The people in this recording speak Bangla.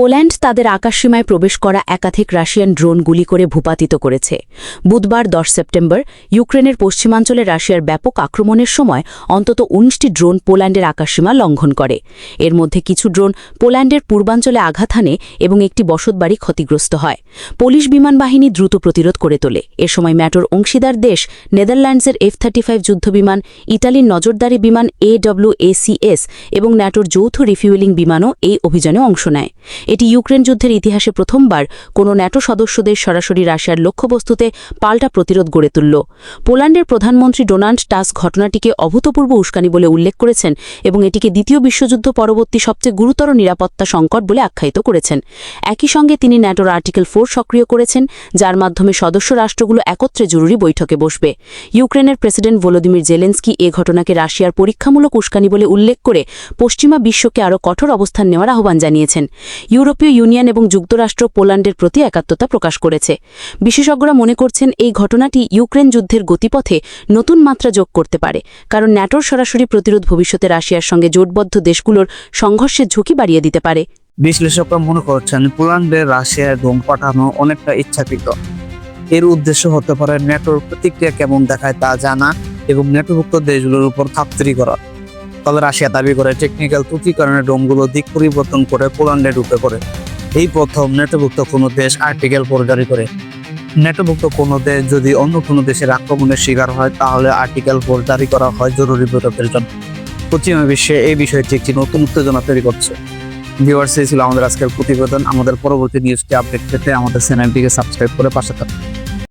পোল্যান্ড তাদের আকাশসীমায় প্রবেশ করা একাধিক রাশিয়ান ড্রোন গুলি করে ভূপাতিত করেছে। বুধবার দশ সেপ্টেম্বর ইউক্রেনের পশ্চিমাঞ্চলে রাশিয়ার ব্যাপক আক্রমণের সময় অন্তত উনিশটি ড্রোন পোল্যান্ডের আকাশসীমা লঙ্ঘন করে। এর মধ্যে কিছু ড্রোন পোল্যান্ডের পূর্বাঞ্চলে আঘাত হানে এবং একটি বসতবাড়ি ক্ষতিগ্রস্ত হয়। পুলিশ বিমান বাহিনী দ্রুত প্রতিরোধ করে তোলে। এ সময় ম্যাটোর অংশীদার দেশ নেদারল্যান্ডসের এফ থার্টি ফাইভ যুদ্ধবিমান ইটালির নজরদারি বিমান এডব্লিউএসিএস এবং ন্যাটোর যৌথ রিফিউয়েলিং বিমানও এই অভিযানে অংশ নেয়। এটি ইউক্রেন যুদ্ধের ইতিহাসে প্রথমবার কোনো ন্যাটো সদস্যদের সরাসরি রাশিয়ার লক্ষ্যবস্তুতে পাল্টা প্রতিরোধ গড়ে তুলল। পোল্যান্ডের প্রধানমন্ত্রী ডোনাল্ড টাস্ক ঘটনাটিকে অভূতপূর্ব উস্কানি বলে উল্লেখ করেছেন এবং এটিকে দ্বিতীয় বিশ্বযুদ্ধ পরবর্তী সবচেয়ে গুরুতর নিরাপত্তা সংকট বলে আখ্যায়িত করেছেন। একই সঙ্গে তিনি ন্যাটোর আর্টিকেল ফোর সক্রিয় করেছেন, যার মাধ্যমে সদস্য রাষ্ট্রগুলো একত্রে জরুরি বৈঠকে বসবে। ইউক্রেনের প্রেসিডেন্ট ভলোদিমির জেলেন্সকি এ ঘটনাকে রাশিয়ার পরীক্ষামূলক উস্কানি বলে উল্লেখ করে পশ্চিমা বিশ্বকে আরও কঠোর অবস্থান নেওয়ার আহ্বান জানিয়েছেন। ইউরোপীয় ইউনিয়ন এবং যুক্তরাষ্ট্র পোল্যান্ডের প্রতি একাত্মতা প্রকাশ করেছে। বিশেষজ্ঞরা মনে করছেন এই ঘটনাটি ইউক্রেন যুদ্ধের গতিপথে নতুন মাত্রা যোগ করতে পারে, কারণ ন্যাটোর সরাসরি প্রতিরোধ ভবিষ্যতে রাশিয়ার সঙ্গে জোটবদ্ধ দেশগুলোর সংঘর্ষের ঝুঁকি বাড়িয়ে দিতে পারে। বিশ্লেষকরা মনে করছেন পোল্যান্ডে রাশিয়ার ড্রোন পাঠানো অনেকটা ইচ্ছাকৃত। এর উদ্দেশ্য হতে পারে ন্যাটোর প্রতিক্রিয়া কেমন দেখায় তা জানা এবং ন্যাটোভুক্ত দেশগুলোর উপর খাপতরি করা। তবে রাশিয়া দাবি করে টেকনিক্যাল ত্রুটির কারণে ড্রোনগুলো দিক পরিবর্তন করে পোল্যান্ডে ঢুকে পড়ে। এই প্রথম ন্যাটোভুক্ত কোনো দেশ আর্টিকেল ফোর জারি করে। ন্যাটোভুক্ত কোনো দেশ যদি অন্য কোনো দেশের আক্রমণের শিকার হয়, তাহলে আর্টিকেল ফোর জারি করা হয় জরুরি বিরতির জন্য। পশ্চিমা বিশ্বে এই বিষয়টি একটি নতুন উত্তেজনা তৈরি করছে। ভিউয়ার্স ছিল আমাদের আজকের প্রতিবেদন। আমাদের পরবর্তী নিউজটি আপডেট পেতে আমাদের চ্যানেলটিকে সাবস্ক্রাইব করে পাশে থাকুন।